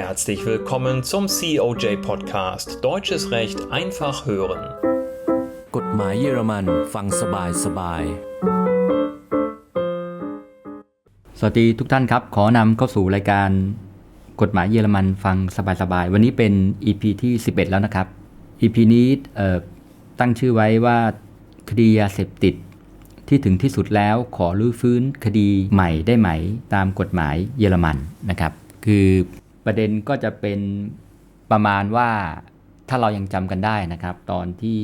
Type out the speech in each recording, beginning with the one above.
Herzlich willkommen zum COJ Podcast Deutsches Recht einfach hören. กฎหมายเยอรมันฟังสบายสบาย สวัสดีทุกท่านครับ ขอนำเข้าสู่รายการ กฎหมายเยอรมันฟังสบายๆวันนี้เป็น EP ที่ 11 แล้วนะครับ EP นี้ตั้งชื่อไว้ว่าคดียาเสพติด ที่ถึงที่สุดแล้วขอรื้อฟื้นคดีใหม่ได้ไหม ตามกฎหมายเยอรมันนะครับ คือ ประเด็นก็จะเป็นประมาณว่าถ้าเรายังจำกันได้นะครับ ตอนที่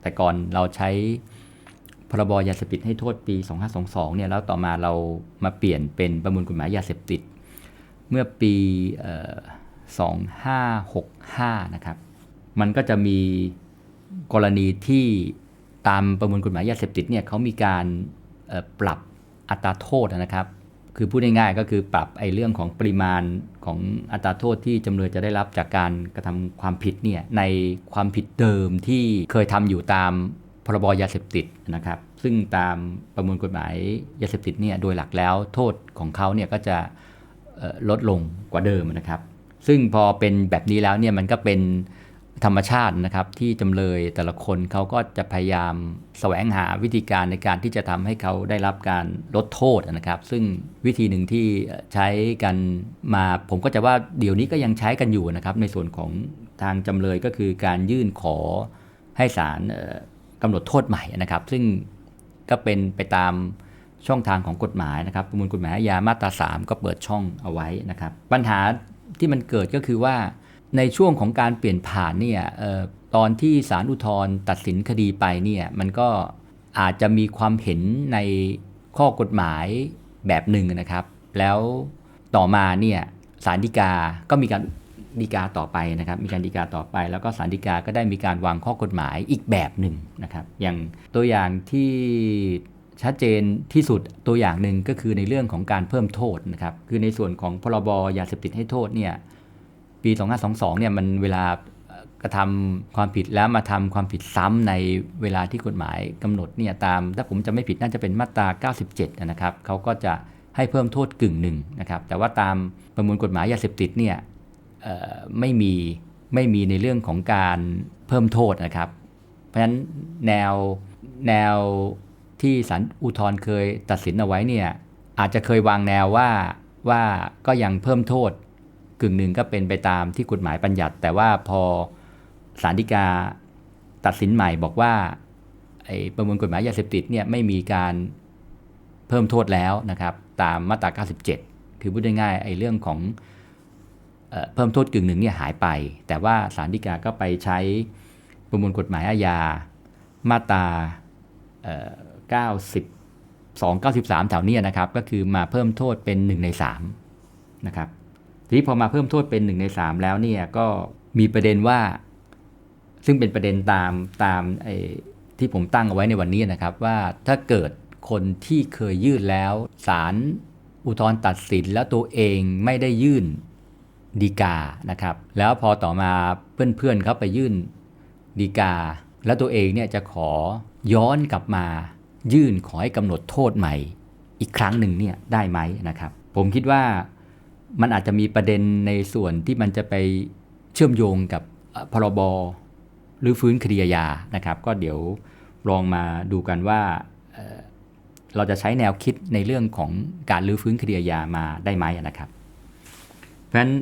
แต่ก่อนเราใช้พรบยาเสพติดให้โทษปี 2522 เนี่ยแล้วต่อมาเรามาเปลี่ยนเป็นประมวลกฎหมายยาเสพติด เมื่อปีเอ่อ2565 นะครับ มันก็จะมีกรณีที่ตามประมวลกฎหมายยาเสพติดเนี่ยเขามีการปรับอัตราโทษนะครับ คือพูดง่ายๆก็คือปรับไอ้เรื่องของปริมาณของอัตราโทษที่จำเลยจะได้รับจากการกระทำความผิดเนี่ยในความผิดเดิมที่เคยทำอยู่ตามพรบยาเสพติดนะครับ ซึ่งตามประมวลกฎหมายยาเสพติดเนี่ยโดยหลักแล้วโทษของเขาเนี่ยก็จะลดลงกว่าเดิมนะครับ ซึ่งพอเป็นแบบนี้แล้วเนี่ยมันก็เป็น ธรรมชาตินะครับที่จำเลยแต่ละคนเขาก็จะพยายามแสวงหาวิธีการในการที่จะทำให้เขาได้รับการลดโทษนะครับ ซึ่งวิธีหนึ่งที่ใช้กันมาผมก็จะว่าเดี๋ยวนี้ก็ยังใช้กันอยู่นะครับ ในส่วนของทางจำเลยก็คือการยื่นขอให้ศาลกำหนดโทษใหม่นะครับ ซึ่งก็เป็นไปตามช่องทางของกฎหมายนะครับประมวลกฎหมายอาญามาตรา 3 ก็เปิดช่องเอาไว้นะครับ ปัญหาที่มันเกิดก็คือว่า ในช่วงของการเปลี่ยนผ่านเนี่ยออตอนที่ศาลอุทธรตัดสินคดีไปเนี่ยมันก็อาจจะมีความเห็นในข้อกฎหมายแบบหนึ่งนะครับ แล้วต่อมาเนี่ยศาลฎีกาก็มีการฎีกาต่อไปนะครับ มีการฎีกาต่อไป แล้วก็ศาลฎีกาก็ได้มีการวางข้อกฎหมายอีกแบบหนึ่งนะครับ อย่างตัวอย่างที่ชัดเจนที่สุดตัวอย่างหนึ่งก็คือในเรื่องของการเพิ่มโทษนะครับ คือในส่วนของพรบยาเสพติดให้โทษเนี่ย ปี 2522 เนี่ยมันเวลากระทำความผิดแล้วมาทำความผิดซ้ำในเวลาที่กฎหมายกำหนดเนี่ยตาม ถ้าผมจะไม่ผิดน่าจะเป็นมาตรา 97 นะครับเขาก็จะให้เพิ่มโทษกึ่งหนึ่งนะครับ แต่ว่าตามประมวลกฎหมายยาเสพติดเนี่ยไม่มีไม่มีในเรื่องของการเพิ่มโทษนะครับ เพราะฉะนั้นแนวแนวที่ศาลอุทธรณ์เคยตัดสินเอาไว้เนี่ยอาจจะเคยวางแนวว่าว่าก็ยังเพิ่มโทษ กึ่งหนึ่งก็เป็นไปตามที่กฎหมายบัญญัติ แต่ว่าพอศาลฎีกาตัดสินใหม่บอกว่าไอ้ประมวลกฎหมายยาเสพติดเนี่ยไม่มีการเพิ่มโทษแล้วนะครับตามมาตรา 97 คือพูดง่ายๆไอ้เรื่องของเอเพิ่มโทษกึ่งหนึ่งเนี่ยหายไป แต่ว่าศาลฎีกาก็ไปใช้ประมวลกฎหมายอาญามาตราเอ่อ92 93 แถวนี้นะครับ ก็คือมาเพิ่มโทษเป็น 1 ใน3นะครับ ทีพอมาเพิ่มโทษเป็น1ใน3แล้วเนี่ยก็มีประเด็นว่า ซึ่งเป็นประเด็นตามตามไอ้ที่ผมตั้งเอาไว้ในวันนี้นะครับ ว่าถ้าเกิดคนที่เคยยื่นแล้วศาลอุทธรณ์ตัดสินแล้วตัวเองไม่ได้ยื่นดีกานะครับ แล้วพอต่อมาเพื่อนๆเขาไปยื่นดีกา แล้วตัวเองเนี่ยจะขอย้อนกลับมา ยื่นขอให้กำหนดโทษใหม่ อีกครั้งหนึ่งเนี่ยได้ไหมนะครับ ผมคิดว่า มันอาจจะมีประเด็นในส่วนที่มันจะไปเชื่อมโยงกับพรบหรือฟื้นคดีอาญานะครับ ก็เดี๋ยวลองมาดูกันว่าเราจะใช้แนวคิดในเรื่องของการรื้อฟื้นคดีอาญามาได้ไหมนะครับ เพราะฉะนั้น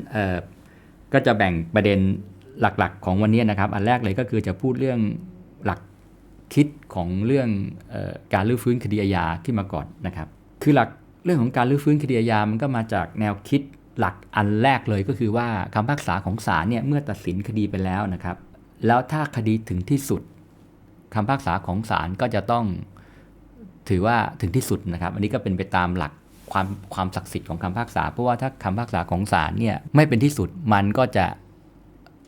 ก็จะแบ่งประเด็นหลักๆ ของวันนี้นะครับ อันแรกเลยก็คือจะพูดเรื่องหลักคิดของเรื่องออการรื้อฟื้นคดีอาญาขึ้นมาก่อนนะครับ คือหลักเรื่องของการรื้อฟื้นคดีอาญามันก็มาจากแนวคิด หลักอันแรกเลยก็คือว่าคำพิพากษาของศาลเนี่ยเมื่อตัดสินคดีไปแล้วนะครับ แล้วถ้าคดีถึงที่สุดคำพิพากษาของศาลก็จะต้องถือว่าถึงที่สุดนะครับ อันนี้ก็เป็นไปตามหลักความความศักดิ์สิทธิ์ของคำพิพากษา เพราะว่าถ้าคำพิพากษาของศาลเนี่ยไม่เป็นที่สุดมันก็จะ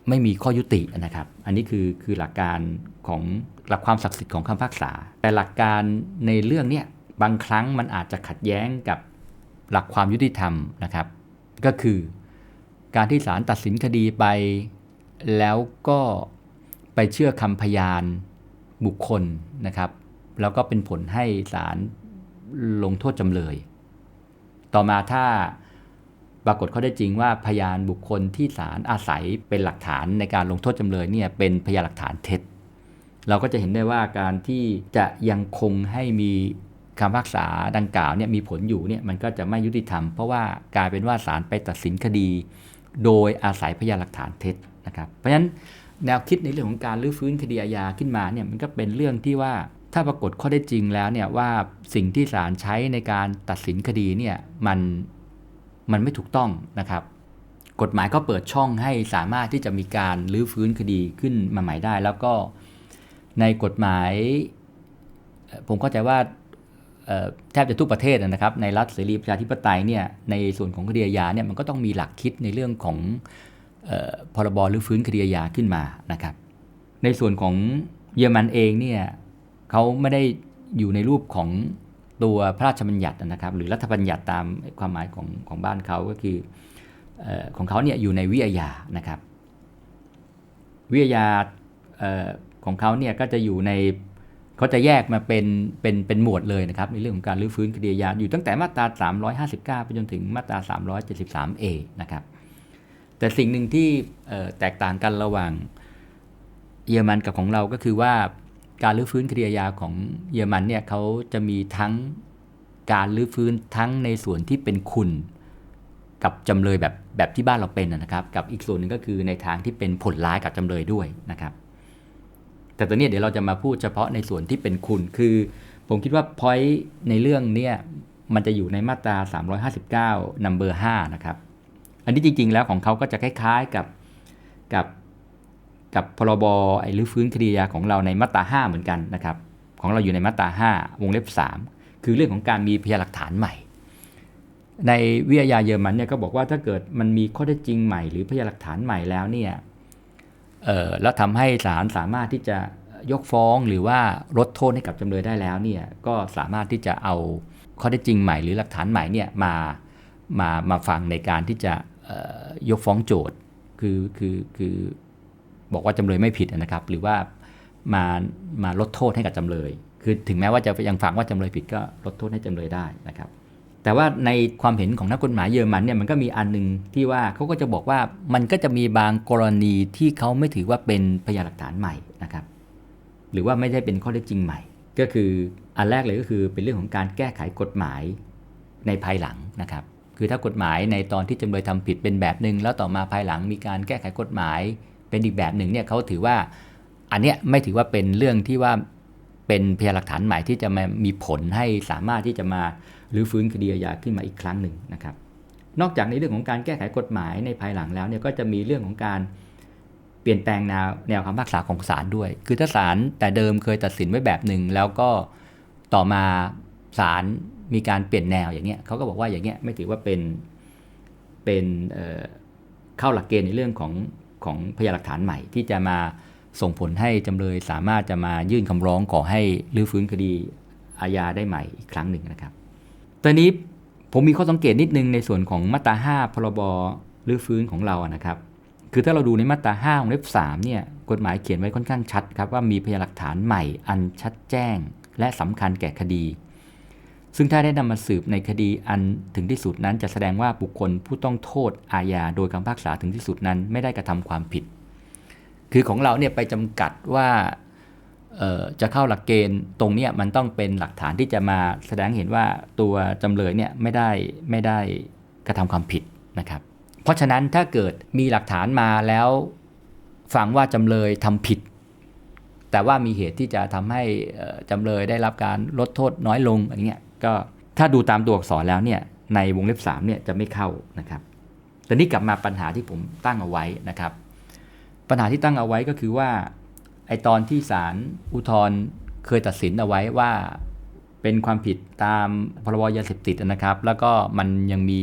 ไม่มีข้อยุตินะครับ อันนี้คือคือหลักการของหลักความศักดิ์สิทธิ์ของคำพิพากษา แต่หลักการในเรื่องเนี้ยบางครั้งมันอาจจะขัดแย้งกับหลักความยุติธรรมนะครับ ก็คือการที่ศาลตัดสินคดีไป แล้วก็ไปเชื่อคำพยานบุคคลนะครับ แล้วก็เป็นผลให้ศาลลงโทษจำเลย ต่อมาถ้าปรากฏข้อได้จริงว่าพยานบุคคลที่ศาลอาศัยเป็นหลักฐานในการลงโทษจำเลยเนี่ยเป็นพยานหลักฐานเท็จ เราก็จะเห็นได้ว่าการที่จะยังคงให้มี คำพิพากษาดังกล่าวเนี่ยมีผลอยู่เนี่ยมันก็จะไม่ยุติธรรม เพราะว่ากลายเป็นว่าศาลไปตัดสินคดี โดยอาศัยพยานหลักฐานเท็จนะครับ เพราะฉะนั้นแนวคิดในเรื่องของการรื้อฟื้นคดีอาญาขึ้นมาเนี่ยมันก็เป็นเรื่องที่ว่าถ้าปรากฏข้อได้จริงแล้วเนี่ยว่าสิ่งที่ศาลใช้ในการตัดสินคดีเนี่ยมันมันไม่ถูกต้องนะครับ กฎหมายก็เปิดช่องให้สามารถที่จะมีการรื้อฟื้นคดีขึ้นมาใหม่ได้ แล้วก็ในกฎหมาย ผมเข้าใจว่า แทบจะทุกประเทศนะครับ ในรัฐเสรีประชาธิปไตยเนี่ยในส่วนของคดีอาญาเนี่ยมันก็ต้องมีหลักคิดในเรื่องของออพรบหรือฟื้นคดีอาญาขึ้นมานะครับ ในส่วนของเยอรมันเองเนี่ยเขาไม่ได้อยู่ในรูปของตัวพระราชบัญญัตินะครับ หรือรัฐบัญญัติตามความหมายของของบ้านเขาก็คืออของเขาเนี่ยอยู่ในวิทยานะครับ วิทยาออของเขาเนี่ยก็จะอยู่ใน เขาจะแยกมาเป็นเป็นเป็นหมวดเลยนะครับในเรื่องของการรื้อฟื้นคดีอาญาอยู่ตั้งแต่มาตรา 359 ไปจนถึงมาตรา 373A นะครับแต่สิ่งหนึ่งที่แตกต่างกันระหว่างเยอรมันกับของเราก็คือว่าการรื้อฟื้นคดีอาญาของเยอรมันเนี่ยเขาจะมีทั้งการรื้อฟื้นทั้งในส่วนที่เป็นคุณกับจำเลยแบบแบบที่บ้านเราเป็นนะครับ กับอีกส่วนหนึ่งก็คือในทางที่เป็นผลร้ายกับจำเลยด้วยนะครับ แต่ตอนนี้เดี๋ยวเราจะมาพูดเฉพาะในส่วนที่เป็นคุณ คือผมคิดว่าพอยต์ในเรื่องเนี้ยมันจะอยู่ในมาตรา 359 number 5นะครับ อันนี้จริง ๆ แล้วของเขาก็จะคล้ายๆกับกับกับพรบไอ้รื้อฟื้นคดีอาของเราในมาตรา 5 เหมือนกันนะครับ ของเราอยู่ในมาตรา 5 วงเล็บ 3 คือเรื่องของการมีพยานหลักฐานใหม่ ในวิทยาเยอรมันเนี่ยก็บอกว่าถ้าเกิดมันมีข้อเท็จจริงใหม่หรือพยานหลักฐานใหม่แล้วเนี่ย แล้วทำให้ศาลสามารถที่จะยกฟ้องหรือว่าลดโทษให้กับจำเลยได้แล้วเนี่ยก็สามารถที่จะเอาข้อเท็จจริงใหม่หรือหลักฐานใหม่เนี่ยมามามาฟังในการที่จะยกฟ้องโจทย์คือคือคือบอกว่าจำเลยไม่ผิดนะครับ หรือว่ามามาลดโทษให้กับจำเลย คือถึงแม้ว่าจะยังฟังว่าจำเลยผิดก็ลดโทษให้จำเลยได้นะครับ แต่ว่าในความเห็นของนักกฎหมายเยอรมันเนี่ยมันก็มีอันหนึงที่ว่าเขาก็จะบอกว่ามันก็จะมีบางกรณีที่เขาไม่ถือว่าเป็นพยานหลักฐานใหม่นะครับ หรือว่าไม่ได้เป็นข้อเท็จจริงใหม่ ก็คืออันแรกเลยก็คือเป็นเรื่องของการแก้ไขกฎหมายในภายหลังนะครับ คือถ้ากฎหมายในตอนที่จำเลยทำผิดเป็นแบบหนึ่งแล้วต่อมาภายหลังมีการแก้ไขกฎหมายเป็นอีกแบบหนึ่งเนี่ยเขาถือว่าอันเนี้ยไม่ถือว่าเป็นเรื่องที่ว่าเป็นพยานหลักฐานใหม่ที่จะมามีผลให้สามารถที่จะมา หรือฟื้นคดีอาญาขึ้นมาอีกครั้งหนึ่งนะครับ นอกจากในเรื่องของการแก้ไขกฎหมายในภายหลังแล้วเนี่ยก็จะมีเรื่องของการเปลี่ยนแปลงแนวแนวคำพิพากษาของศาลด้วย คือถ้าศาลแต่เดิมเคยตัดสินไว้แบบหนึ่งแล้วก็ต่อมาศาลมีการเปลี่ยนแนวอย่างเงี้ยเขาก็บอกว่าอย่างเงี้ยไม่ถือว่าเป็นเป็นเเข้าหลักเกณฑ์ในเรื่องของของพยานหลักฐานใหม่ ที่จะมาส่งผลให้จำเลยสามารถจะมายื่นคำร้องขอให้รื้อฟื้นคดีอาญาได้ใหม่อีกครั้งหนึ่งนะครับ ตอนนี้ผมมีข้อสังเกตนิดนึงในส่วนของมาตรา 5 พรบรื้อฟื้นของเราอะนะครับ คือถ้าเราดูในมาตรา 5 วงเล็บ 3 เนี่ย กฎหมายเขียนไว้ค่อนข้างชัดครับว่ามีพยานหลักฐานใหม่อันชัดแจ้ง และสำคัญแก่คดี ซึ่งถ้าได้นำมาสืบในคดีอันถึงที่สุดนั้น จะแสดงว่าบุคคลผู้ต้องโทษอาญาโดยคำพิพากษาถึงที่สุดนั้นไม่ได้กระทำความผิด คือของเราเนี่ยไปจำกัดว่า จะเข้าหลักเกณฑ์ตรงนี้มันต้องเป็นหลักฐานที่จะมาแสดงเห็นว่าตัวจำเลยเนี่ยไม่ได้ไม่ได้กระทำความผิดนะครับ เพราะฉะนั้นถ้าเกิดมีหลักฐานมาแล้วฟังว่าจำเลยทำผิด แต่ว่ามีเหตุที่จะทำให้จำเลยได้รับการลดโทษน้อยลงอะไรเงี้ยก็ถ้าดูตามตัวอักษรแล้วเนี่ยในวงเล็บ3เนี่ยจะไม่เข้านะครับแต่นี่กลับมาปัญหาที่ผมตั้งเอาไว้นะครับ ปัญหาที่ตั้งเอาไว้ก็คือว่า ไอตอนที่ศาลอุทธรณ์เคยตัดสินเอาไว้ว่าเป็นความผิดตามพรบยาเสพติดนะครับ แล้วก็มันยังมี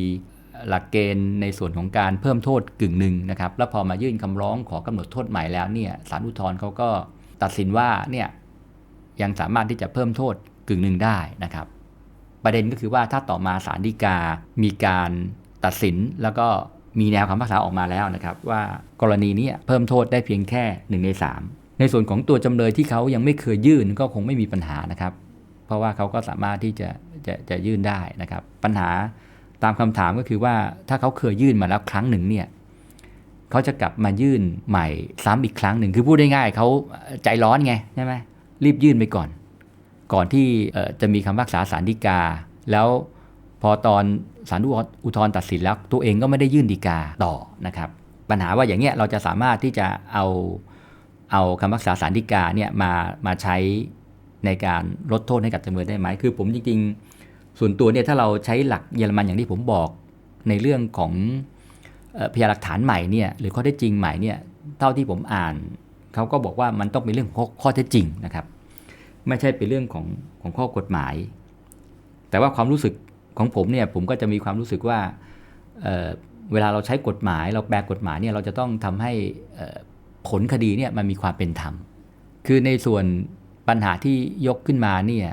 หลักเกณฑ์ในส่วนของการเพิ่มโทษกึ่งหนึ่งนะครับ แล้วพอมายื่นคำร้องขอกำหนดโทษใหม่แล้วเนี่ยศาลอุทธรณ์เขาก็ตัดสินว่าเนี่ยยังสามารถที่จะเพิ่มโทษกึ่งหนึ่งได้นะครับ ประเด็นก็คือว่าถ้าต่อมาศาลฎีกา มีการตัดสินแล้วก็มีแนวคำพิพากษาออกมาแล้วนะครับ ว่ากรณีนี้เพิ่มโทษได้เพียงแค่1ใน3 ในส่วนของตัวจำเลยที่เขายังไม่เคยยื่นก็คงไม่มีปัญหานะครับ เพราะว่าเขาก็สามารถที่จะจะจะยื่นได้นะครับ ปัญหาตามคำถามก็คือว่าถ้าเขาเคยยื่นมาแล้วครั้งหนึ่งเนี่ยเขาจะกลับมายื่นใหม่ซ้ำอีกครั้งหนึ่งคือพูดได้ง่ายเขาใจร้อนไงใช่ไหมรีบยื่นไปก่อน ก่อนที่จะมีคำพิพากษาสารดีกา แล้วพอตอนสารอุทธรณ์ตัดสินแล้วตัวเองก็ไม่ได้ยื่นดีกาต่อนะครับ ปัญหาว่าอย่างเงี้ยเราจะสามารถที่จะเอา เอาคำพิพากษาสารดีกาเนี่ยมามาใช้ในการลดโทษให้กับจำเลยได้ไหม คือผมจริงๆ ส่วนตัวเนี่ยถ้าเราใช้หลักเยอรมันอย่างที่ผมบอกในเรื่องของออพยานหลักฐานใหม่เนี่ยหรือข้อเท็จจริงใหม่เนี่ยเท่าที่ผมอ่านเขาก็บอกว่ามันต้องเป็นเรื่องของข้อเท็จจริงนะครับ ไม่ใช่เป็นเรื่องของของข้อกฎหมาย แต่ว่าความรู้สึกของผมเนี่ยผมก็จะมีความรู้สึกว่าเเวลาเราใช้กฎหมาย เราแปลกฎหมายเนี่ยเราจะต้องทำให้อ่อ ผลคดีเนี่ยมันมีความเป็นธรรม คือในส่วนปัญหาที่ยกขึ้นมาเนี่ย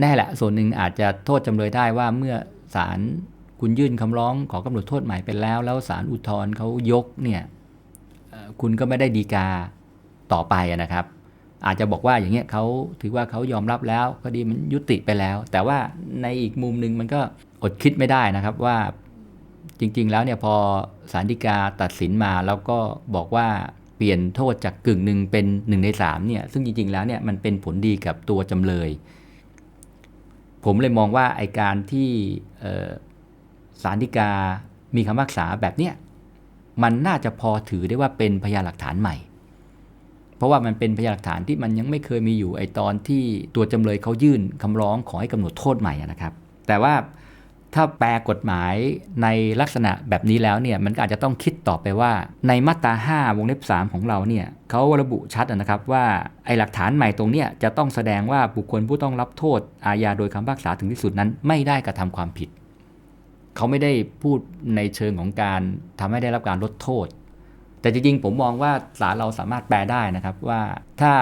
แน่แหละส่วนหนึ่งอาจจะโทษจำเลยได้ว่าเมื่อศาลคุณยื่นคำร้องขอกำหนดโทษใหม่ไปแล้ว แล้วศาลอุทธรณ์เขายกเนี่ยคุณก็ไม่ได้ดีกาต่อไปนะครับ อาจจะบอกว่าอย่างเงี้ยเขาถือว่าเขายอมรับแล้วคดีมันยุติไปแล้ว แต่ว่าในอีกมุมหนึ่งมันก็อดคิดไม่ได้นะครับว่า จริง ๆ แล้วเนี่ยพอศาลฎีกาตัดสินมาแล้วก็บอกว่าเปลี่ยนโทษจากกึ่งหนึ่งเป็นหนึ่งในสามเนี่ยซึ่งจริง ๆ แล้วเนี่ยมันเป็นผลดีกับตัวจำเลย ผมเลยมองว่าไอการที่เอ่อศาลฎีกามีคำพิพากษาแบบเนี้ยมันน่าจะพอถือได้ว่าเป็นพยานหลักฐานใหม่ เพราะว่ามันเป็นพยานหลักฐานที่มันยังไม่เคยมีอยู่ไอตอนที่ตัวจำเลยเขายื่นคำร้องขอให้กำหนดโทษใหม่นะครับ แต่ว่า ถ้าแปลกฎหมายในลักษณะแบบนี้แล้วเนี่ยมันก็อาจจะต้องคิดต่อไปว่า ในมาตรา 5 วงเล็บ 3 ของเราเนี่ยเขาระบุชัดนะครับว่าไอหลักฐานใหม่ตรงเนี้ยจะต้องแสดงว่าบุคคลผู้ต้องรับโทษ อาญาโดยคำพิพากษาถึงที่สุดนั้น ไม่ได้กระทำความผิด เขาไม่ได้พูดในเชิงของการทำให้ได้รับการลดโทษ แต่จริงๆผมมองว่าศาลเราสามารถแปลได้นะครับว่าถ้า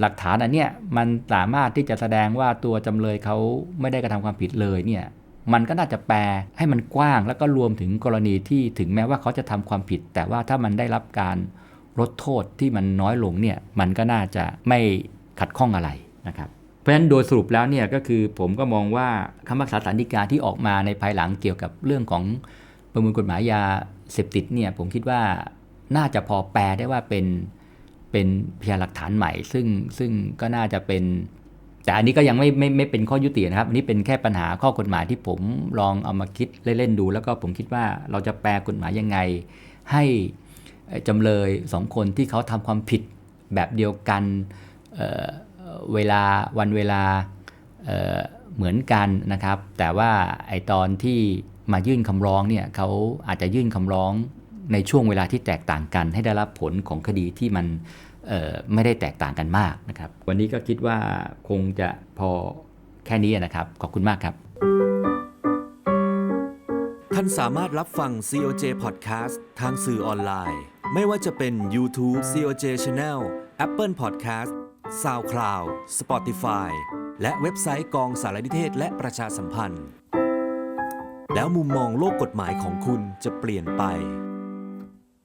หลักฐานอันเนี้ยมันสามารถที่จะแสดงว่าตัวจำเลยเขาไม่ได้กระทำความผิดเลยเนี่ย มันก็น่าจะแปลให้มันกว้าง แล้วก็รวมถึงกรณีที่ถึงแม้ว่าเขาจะทำความผิด แต่ว่าถ้ามันได้รับการลดโทษที่มันน้อยลงเนี่ยมันก็น่าจะไม่ขัดข้องอะไรนะครับเพราะฉะนั้นโดยสรุปแล้วเนี่ยก็คือผมก็มองว่าคำพิพากษาศาลฎีกาที่ออกมาในภายหลังเกี่ยวกับเรื่องของประมวลกฎหมายยาเสพติดเนี่ยผมคิดว่าน่าจะพอแปลได้ว่าเป็นเป็นพยานหลักฐานใหม่ ซึ่งซึ่งก็น่าจะเป็น แต่อันนี้ก็ยังไม่ไม่ไม่เป็นข้อยุตินะครับ อันนี้เป็นแค่ปัญหาข้อกฎหมายที่ผมลองเอามาคิดเล่นๆดู แล้วก็ผมคิดว่าเราจะแปลกฎหมายยังไง ให้จำเลยสองคนที่เขาทำความผิดแบบเดียวกันเเวลาวันเวลาเเหมือนกันนะครับ แต่ว่าไอตอนที่มายื่นคำร้องเนี่ยเขาอาจจะยื่นคำร้องในช่วงเวลาที่แตกต่างกัน ให้ได้รับผลของคดีที่มัน ไม่ได้แตกต่างกันมากนะครับ วันนี้ก็คิดว่าคงจะพอแค่นี้นะครับ ขอบคุณมากครับ ท่านสามารถรับฟัง COJ Podcast ทางสื่อออนไลน์ ไม่ว่าจะเป็น YouTube COJ Channel Apple Podcast SoundCloud Spotify และเว็บไซต์กองสารนิเทศและประชาสัมพันธ์ แล้วมุมมองโลกกฎหมายของคุณจะเปลี่ยนไป